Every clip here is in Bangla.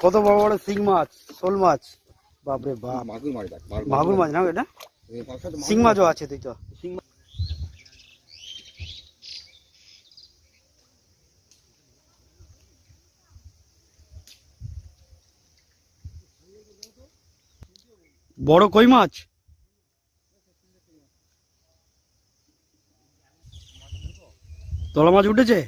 কত বড় বড় শিং মাছ শোল মাছ? বাপরে বাপ। মাগুর মাছ মাগুর মাছ না এটা? শিং মাছও আছে তুই তো শিং মাছ বড় কই মাছ? তলা মাছ উঠেছে?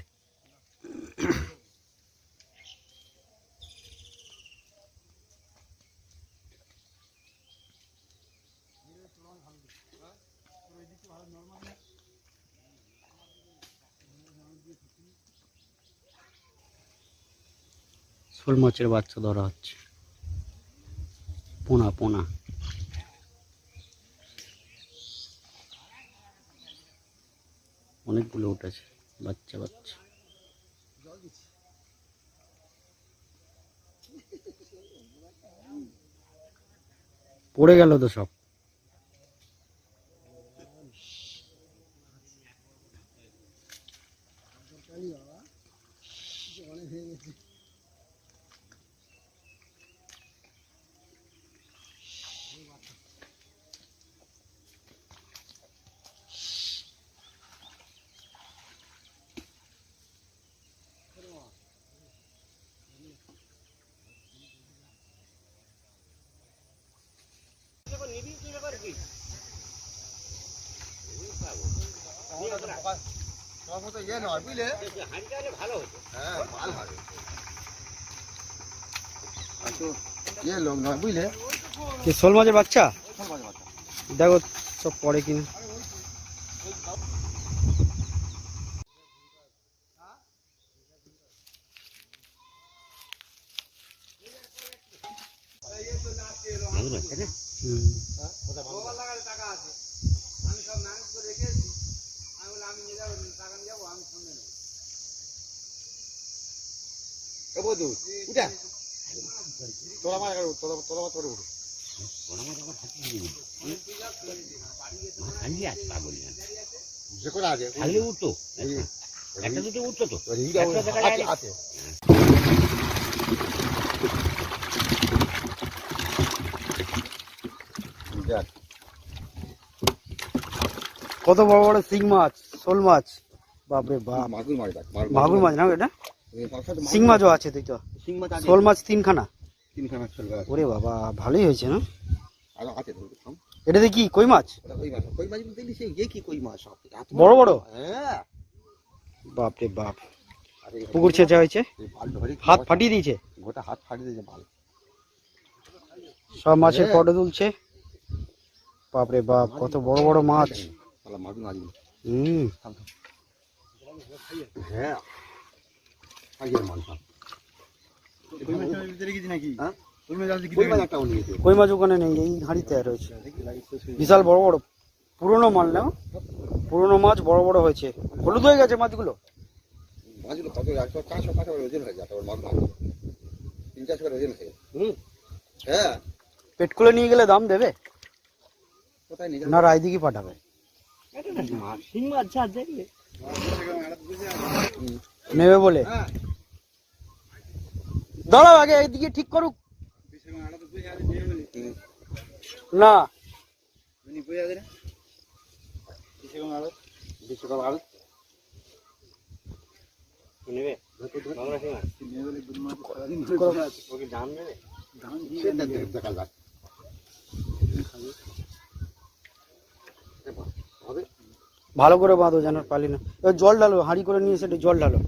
শোল মাছের বাচ্চা ধরা হচ্ছে। পোনা পোনা। অনেকগুলো উঠেছে, বাচ্চা বাচ্চা। পড়ে গেল তো সব। তোমার মতো ইয়ে নয় বুঝলে? হ্যাঁ মাল হবে ইয়ে লোক নয় বুঝলে? কি শোল মাছের বাচ্চা। দেখো সব পরে কিনা হুম। এ বন্ধু, উঠা। তোলা মাছ এখানে উঠ, তোলা তোলা মাছ করে উঠ। যে করে আছে, খালি উঠতো একটা দুটো উঠতো তো। এই রিংটা একটা দেখা আছে, যায়। আছে। দেখ, কত বড় বড় শিং মাছ শোল মাছ। বাপরে বাপ। মাগুর মাছ মাগুর মাছ না এটা? শিং মাছও আছে তুই তো মাছ শোল মাছ তিনখানা। তিনখানা মাছ ওরে বাবা ভালোই হয়েছে না? আরও আছে ধরো, থাম। এটাতে কি কই মাছ? কই মাছ, কই মাছ বলতে সেই ইয়ে কি কই মাছ সব। এত বড় বড়? হ্যাঁ। বাপরে বাপ। এই পুকুর ছেঁচা হয়েছে? হাত ফাটিয়ে দিয়েছে? গোটা হাত ফাটিয়ে দিয়েছে বাল। সব মাছের হ্যাঁ। ফটো তুলছে? বাপরে বাপ কত বড় বড় মাছ। হুম। হ্যাঁ আগের মাল থাম। হ্যাঁ? কই মাছ ওখানে নেই এই হাঁড়িতে রয়েছে বিশাল বড় বড় পুরনো মাল না? পুরনো মাছ বড় বড় হয়েছে। হলুদ হয়ে গেছে মাছগুলো? মাছগুলো কত একশো চারশো করে ওজন হয়ে যায় মাছ তিন চারশো করে ওজন হয়ে হুম। হ্যাঁ। পেট খুলে নিয়ে গেলে দাম দেবে? কোথায় নিয়ে না রায়দিকে পাঠাবে। শিং মাছ যা দেখলে নেবে বলে? হ্যাঁ। দাঁড়াও আগে এইদিকে ঠিক করুক। না। সেটা ভালো করে বাঁধো যেন পালি না। জল ঢালো, হাঁড়ি করে নিয়ে এসে জল ঢালো।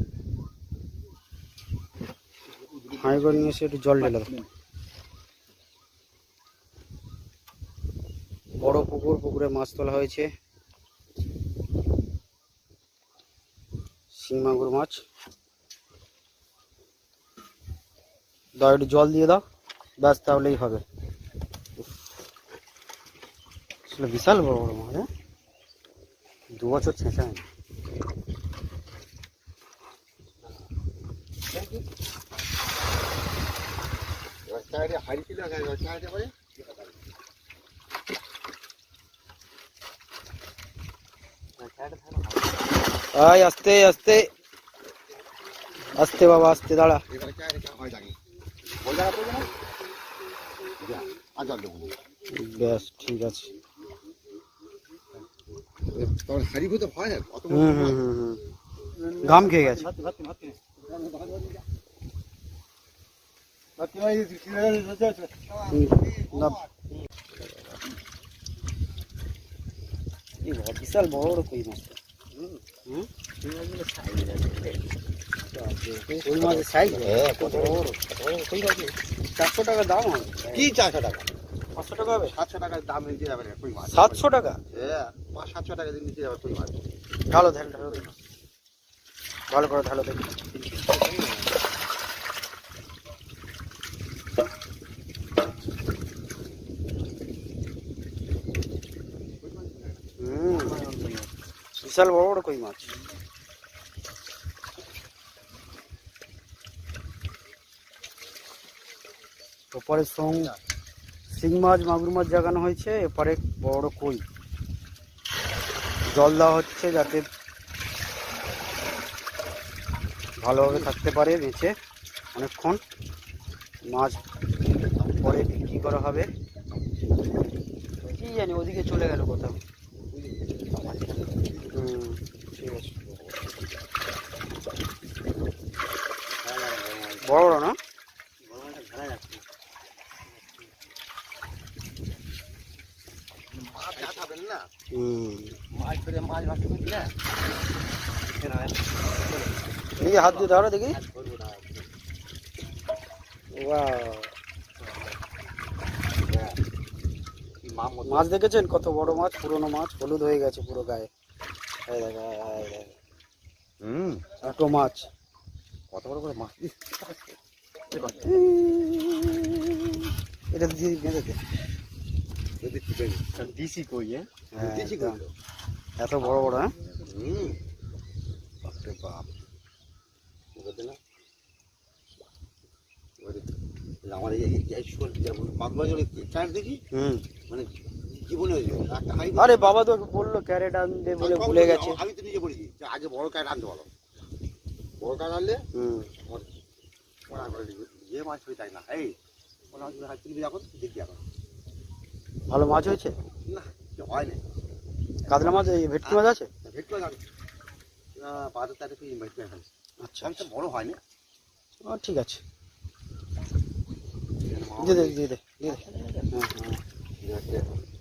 হাঁড়ি করে নিয়ে এসে একটু জল ঢালো বড় পুকুর, পুকুরে মাছ তোলা হয়েছে। শিং মাগুর মাছ। দাও, একটু জল দিয়ে দাও। ব্যাস, তাহলেই হবে। বিশাল বড় বড় মাছ হ্যাঁ? দু বছর ছেঁচা হয়নি এবার চায়ের হাড়ি ছিল এবার চায়ের পরে আয় আস্তে আস্তে আস্তে বাবা আস্তে দাঁড়া এবারে চায়ের চা হয় জানি ওই জায়গা করবে না যা আর জল দেবো ব্যাস ঠিক আছে তোমার হাড়ি ভুতে ভয় না কত বড় হুম হুম মাছ। হুম হুম ঘাম খেয়ে গেছে হুম, না। এই বাবা, বিশাল বড় বড় কই মাছ হ্যাঁ। চারশো টাকা দাম কি চারশো টাকা পাঁচশো টাকা হবে সাতশো টাকার দাম নিতে যাবে কই মাছ সাতশো টাকা হ্যাঁ সাতশো টাকা দিয়ে নিতে যাবে কই মাছ ঢালো ঢালো ভালো করে ঢালো দেখি হুম বিশাল বড় বড় কই মাছ? ওপরে সং শিং মাছ, মাগুর মাছ জাগানো হয়েছে, এপারে বড় কই। জল দেওয়া হচ্ছে যাতে ভালোভাবে থাকতে পারে বেঁচে অনেকক্ষণ। মাছ পরে বিক্রি করা হবে। কি জানি, ওদিকে চলে গেল কোথাও। বড় বড় না? দেখি হাত দিয়ে ধরো দেখি. মাছ দেখেছেন? কত বড় মাছ পুরনো মাছ হলুদ হয়ে গেছে পুরো গায়ে। এই এই। হুম ছোটো মাছ কত বড় করে মাছ এটা দিয়ে বেঁধে দে দিছি কই হ্যাঁ হ্যাঁ। এত বড় বড় হ্যাঁ বাপরে বাপ আমার এই মাছ চার দেখি হুম মানে জীবনে আরে বাবা তো বলল ক্যারেট আনবে বলে ভুলে গেছে। আমি তো নিজে বলেছি যে আগে বড় কাঠ আনতে বলো। বড় কাঠ আনলে হুম। ওরা করে দিবে। যে মাছ হয়ে তাই না। এই ওরা তুমি হাত তুলবি এখন ভালো মাছ হয়েছে? না হয় কাতলা মাছ এই ভেটকি মাছ আছে? ভেটকে যাবে বারো তারিখ তুই ভেটকে আচ্ছা তো বড় হয় না ঠিক আছে। দে দিয়ে দে দিয়ে দে। হ্যাঁ হ্যাঁ।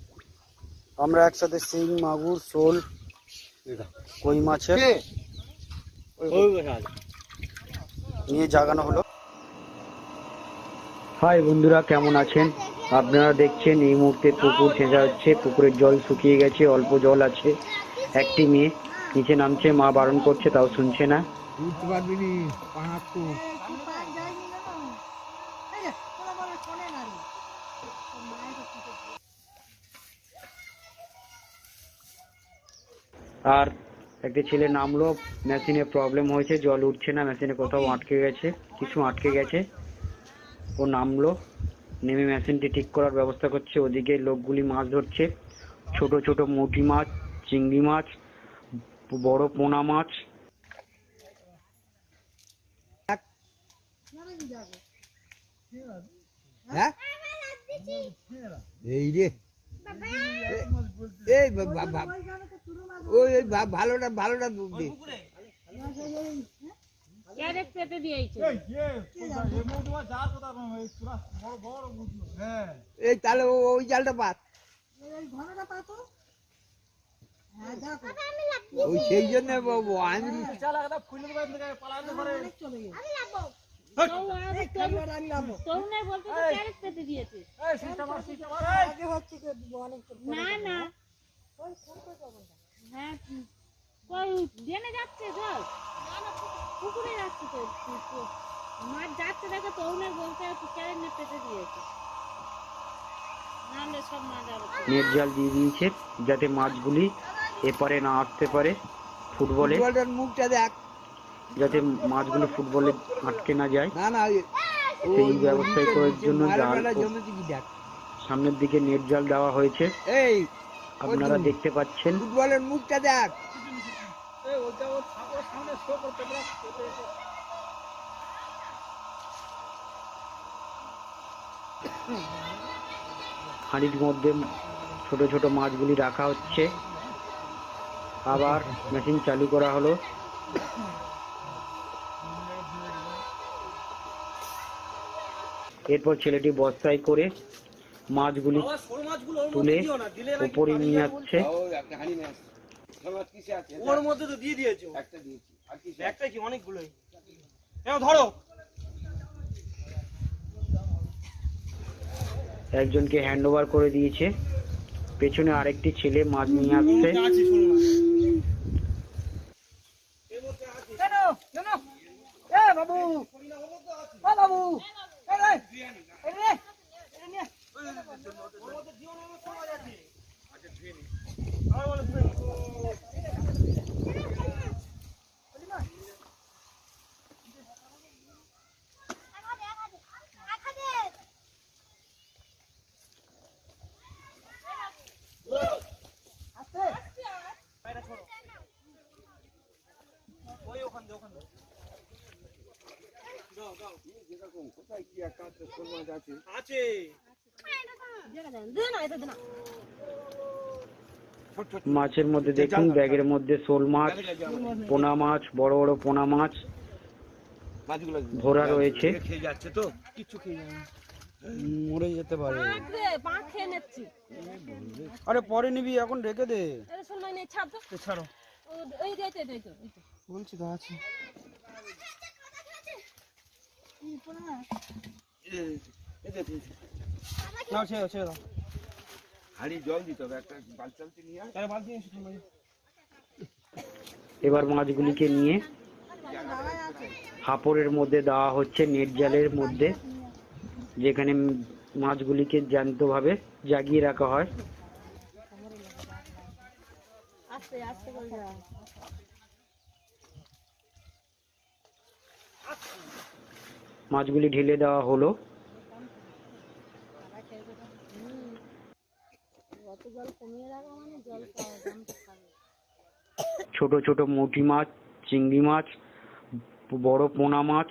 আমরা একসাথে শিং মাগুর শোল কই মাছের নিয়ে জাগানো হলো। হাই বন্ধুরা কেমন আছেন? আপনারা দেখছেন এই মুহূর্তে পুকুর ছেঁচা হচ্ছে পুকুরের জল শুকিয়ে গেছে অল্প জল আছে। একটি মেয়ে নিচে নামছে মা বারণ করছে তাও শুনছে না। বুঝতে পারবি নি পাহাড় তো আর একটি ছেলে নামলো মেশিনে প্রবলেম হয়েছে জল উঠছে না মেশিনে কোথাও আটকে গেছে কিছু আটকে গেছে। ও নামলো নেমে মেশিনটি ঠিক করার ব্যবস্থা করছে ওদিকে লোকগুলি মাছ ধরছে ছোট ছোট মুটি মাছ চিংড়ি মাছ বড় পোনা মাছ। হ্যাঁ? এই রে। এই বা- বা- বা- ওই ওই ভালোটা ভালোটা দে। ক্যারেট এই তাহলে ওই জালটা পাত ওই সেই জন্য আমি না না। হ্যাঁ কই যাচ্ছে জল পুকুরে যাচ্ছে তো মাছ যাচ্ছে দেখে তরুণের বলতে ক্যারেট নিয়ে পেতে দিয়েছে। নেট জাল দিয়ে দিয়েছে যাতে মাছগুলি এপারে না আসতে পারে ফুটবলে। মুখটা দেখ। যাতে মাছগুলি ফুটবলে আটকে না যায়। না না ওই- সেই ব্যবস্থায় করার জন্য জাল সামনের দিকে নেট জাল দেওয়া হয়েছে। এই আপনারা দেখতে পাচ্ছেন। ফুটবলের মুখটা দেখ। হাঁড়ির মধ্যে ছোট ছোট মাছগুলি রাখা হচ্ছে। আবার মেশিন চালু করা হলো। এরপর ছেলেটি বস্তায় করে মাছগুলি তুলে উপরে নিয়ে যাচ্ছে। ও একটা হাঁড়ি নিয়ে আসছে। তোমার কিসে আছে? ওর মধ্যে তো দিয়ে দিয়েছ একটা দিয়েছি। একটা কি? অনেকগুলোই। ধরো। একজনকে হ্যান্ড ওভার করে দিয়েছে। পেছনে আরেকটি ছেলে মাছ নিয়ে আসছে। বাবু। বাবু। এ রে এ রে। এ নে আছে শোল আছে আছে। মাছের মধ্যে দেখুন ব্যাগের মধ্যে শোল মাছ পোনা মাছ বড় বড় পোনা মাছ মাছগুলো ভরা রয়েছে। তো মরে যেতে পারে। আরে পরে নিবি এখন রেখে দে। ছাড়। এই এই বলছি তো আছে নাও ছেড়ে ছেড়ে দাও হাঁড়ি জল দিতে হবে একটা বালতি নিয়ে আয়। বালতি নিয়ে তুমি। এবার মাছগুলিকে নিয়ে হাপড়ের মধ্যে দেওয়া হচ্ছে নেট জালের মধ্যে যেখানে মাছগুলিকে জ্যান্তভাবে জাগিয়ে রাখা হয় মাছগুলি ঢেলে দেওয়া হলো জল কমিয়ে রাখা মানে জল পাওয়া দাম খাবে ছোট ছোট মোটি মাছ চিংড়ি মাছ বড় পোনা মাছ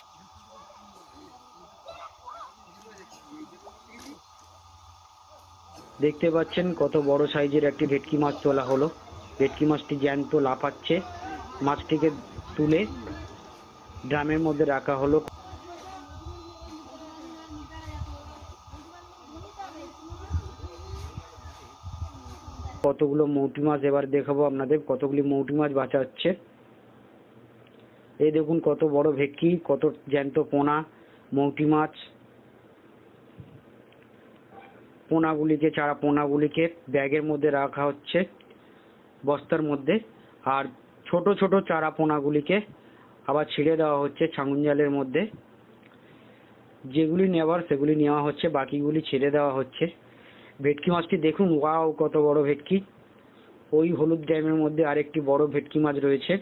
দেখতে পাচ্ছেন কত বড় সাইজের একটি ভেটকি মাছ তোলা হলো। ভেটকি মাছটি জ্যান্ত লাফাচ্ছে। মাছটিকে তুলে ড্রামের মধ্যে রাখা হলো। কতগুলো মৌটি মাছ এবার দেখাবো আপনাদের। কতগুলি মৌটি মাছ বাঁচা হচ্ছে এই দেখুন কত বড় ভেটকি, কত জ্যান্ত পোনা, মৌটি মাছ। পোনাগুলিকে, চারা পোনাগুলিকে ব্যাগের মধ্যে রাখা হচ্ছে, বস্তার মধ্যে। আর ছোট ছোট চারা পোনাগুলিকে আবার ছিঁড়ে দেওয়া হচ্ছে ছাঙুন জালের মধ্যে। যেগুলি নেওয়ার সেগুলি নেওয়া হচ্ছে, বাকিগুলি ছেড়ে দেওয়া হচ্ছে। ভেটকি মাছটি দেখুন, ওয়াও কত বড় ভেটকি। ওই হলুদ ড্যামের মধ্যে আরেকটি বড় ভেটকি মাছ রয়েছে।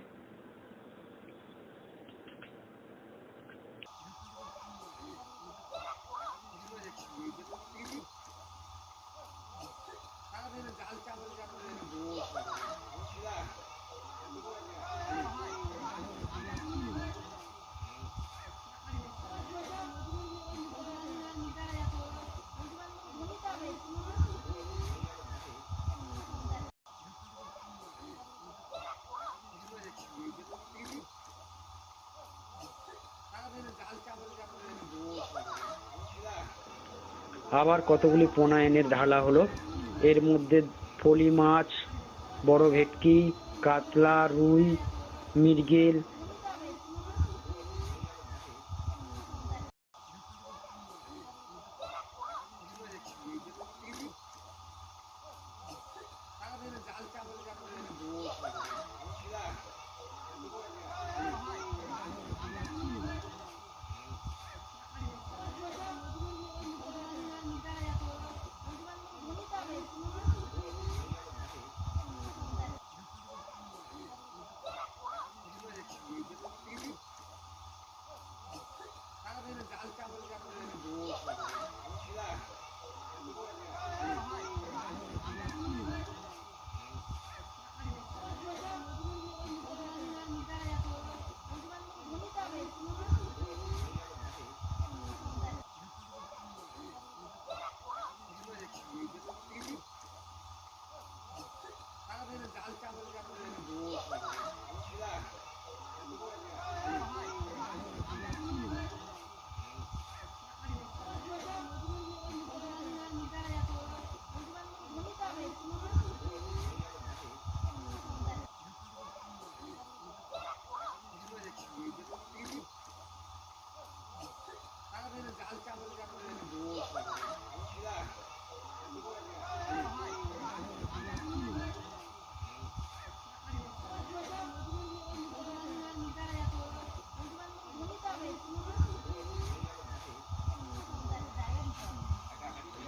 আবার কতগুলি পোনা এনে ঢালা হলো? এর মধ্যে ফলি মাছ, বড় ভেটকি, কাতলা, রুই, মৃগেল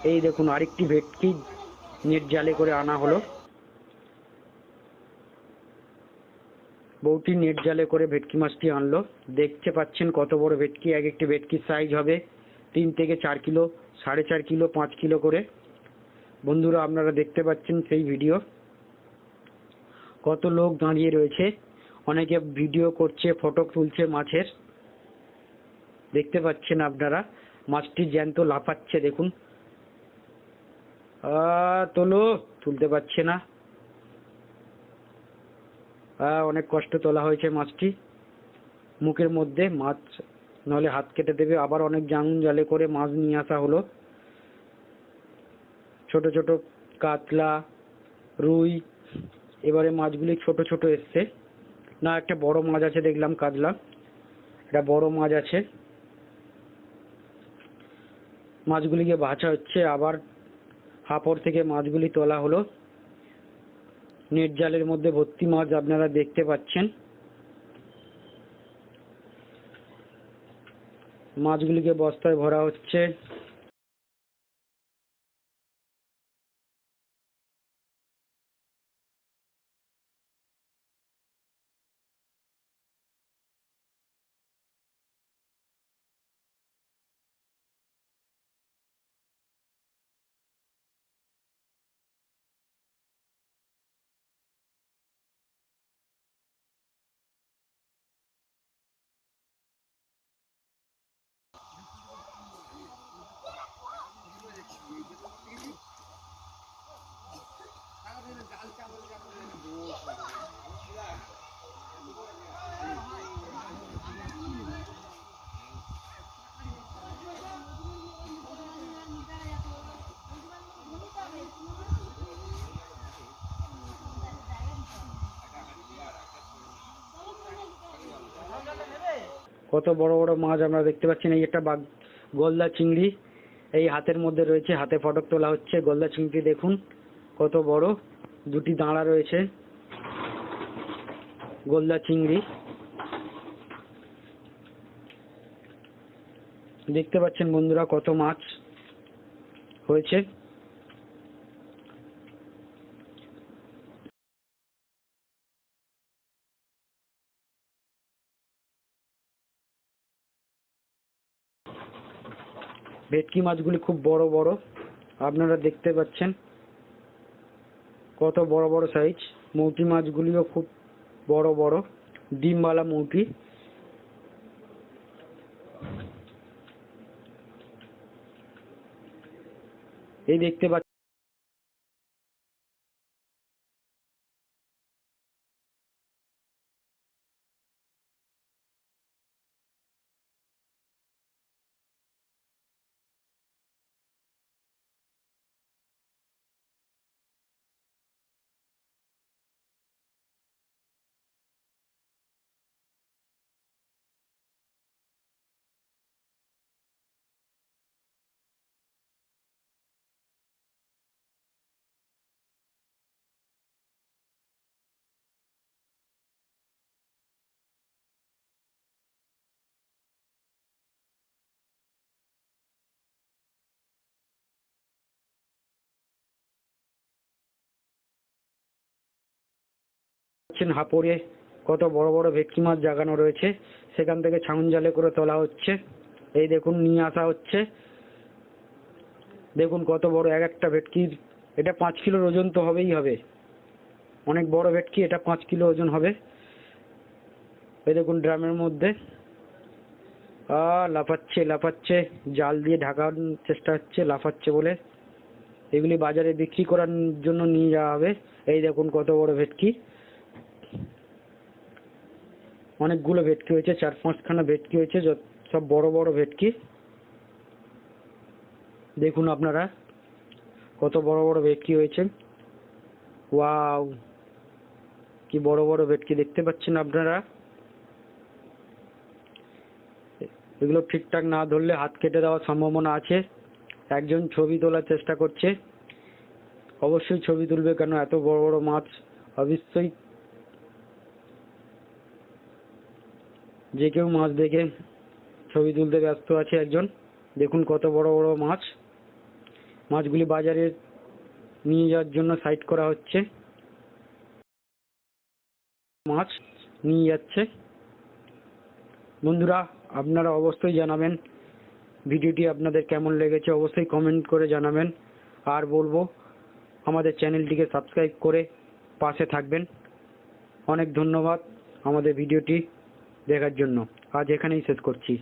এই দেখুন, আরেকটি ভেটকি নেট জালে করে আনা হলো। বউটি নেট জালে করে ভেটকি মাছটি আনলো। দেখতে পাচ্ছেন কত বড় ভেটকি, এক একটি ভেটকির সাইজ হবে তিন থেকে চার কিলো, সাড়ে চার কিলো, পাঁচ কিলো করে। বন্ধুরা, আপনারা দেখতে পাচ্ছেন সেই ভিডিও কত লোক দাঁড়িয়ে রয়েছে, অনেকে ভিডিও করছে ফটো তুলছে মাছের। দেখতে পাচ্ছেন আপনারা, মাছটি জ্যান্ত লাফাচ্ছে, দেখুন। তোলো তুলতে পারছে না। অনেক কষ্ট তোলা হয়েছে মাছটি। মুখের মধ্যে মাছ নলে হাত কেটে দেবে। আবার অনেক জাঙুন জালে করে মাছ নিয়ে আসা হলো। ছোট ছোট কাতলা, রুই, এবারে মাছগুলি ছোট ছোট এসছে। না, একটা বড় মাছ আছে, দেখলাম কাতলা। একটা বড় মাছ আছে। মাছগুলিকে বাছা হচ্ছে, আবার হাপড় থেকে মাছগুলি তোলা হলো। নেট জালের মধ্যে ভর্তি মাছ আপনারা দেখতে পাচ্ছেন। মাছগুলিকে বস্তায় ভরা হচ্ছে। কত বড় বড় মাছ আমরা দেখতে পাচ্ছেন এই একটা বাগ গলদা চিংড়ি, এই হাতের মধ্যে রয়েছে, হাতে ফটক তোলা হচ্ছে। গলদা চিংড়ি দেখুন, কত বড়। দুটি দাঁড়া রয়েছে। গলদা চিংড়ি। দেখতে পাচ্ছেন বন্ধুরা কত মাছ হয়েছে। ভেটকি মাছগুলি খুব বড় বড়। আপনারা দেখতে পাচ্ছেন কত বড় বড় সাইজ মৌটি মাছগুলিও খুব বড় বড়। ডিমওয়ালা মৌটি। এই দেখতে পাচ্ছেন হাপড়ে কত বড় বড় ভেটকি মাছ জাগানো রয়েছে। সেখান থেকে ছাউন জালে করে তোলা হচ্ছে। এই দেখুন, নিয়ে আসা হচ্ছে। দেখুন কত বড় এক একটা ভেটকির, এটা পাঁচ কিলোর ওজন তো হবেই হবে। অনেক বড় ভেটকি, এটা পাঁচ কিলো ওজন হবে। এই দেখুন ড্রামের মধ্যে। আ, লাফাচ্ছে লাফাচ্ছে। জাল দিয়ে ঢাকার চেষ্টা হচ্ছে, লাফাচ্ছে বলে। এগুলি বাজারে বিক্রি করার জন্য নিয়ে যাওয়া হবে। এই দেখুন কত বড় ভেটকি। অনেকগুলো ভেটকি হয়েছে, চার পাঁচখানা ভেটকি হয়েছে সব বড় বড় ভেটকি। দেখুন আপনারা কত বড় বড় ভেটকি হয়েছে। ওয়াও, কি বড় বড় ভেটকি দেখতে পাচ্ছেন আপনারা? এগুলো ঠিকঠাক না ধরলে হাত কেটে দেওয়ার সম্ভাবনা আছে। একজন ছবি তোলার চেষ্টা করছে। অবশ্যই ছবি তুলবে কেন? এত বড় বড় মাছ, অবশ্যই যে কেউ মাছ দেখে ছবি তুলতে ব্যস্ত আছে একজন। দেখুন কত বড় বড় মাছ। মাছগুলি বাজারে নিয়ে যাওয়ার জন্য সাইড করা হচ্ছে। মাছ নিয়ে যাচ্ছে। বন্ধুরা, আপনারা অবশ্যই জানাবেন ভিডিওটি আপনাদের কেমন লেগেছে, অবশ্যই কমেন্ট করে জানাবেন। আর বলব, আমাদের চ্যানেলটিকে সাবস্ক্রাইব করে পাশে থাকবেন। অনেক ধন্যবাদ আমাদের ভিডিওটি। দেখার জন্য। আজ এখানেই শেষ করছি।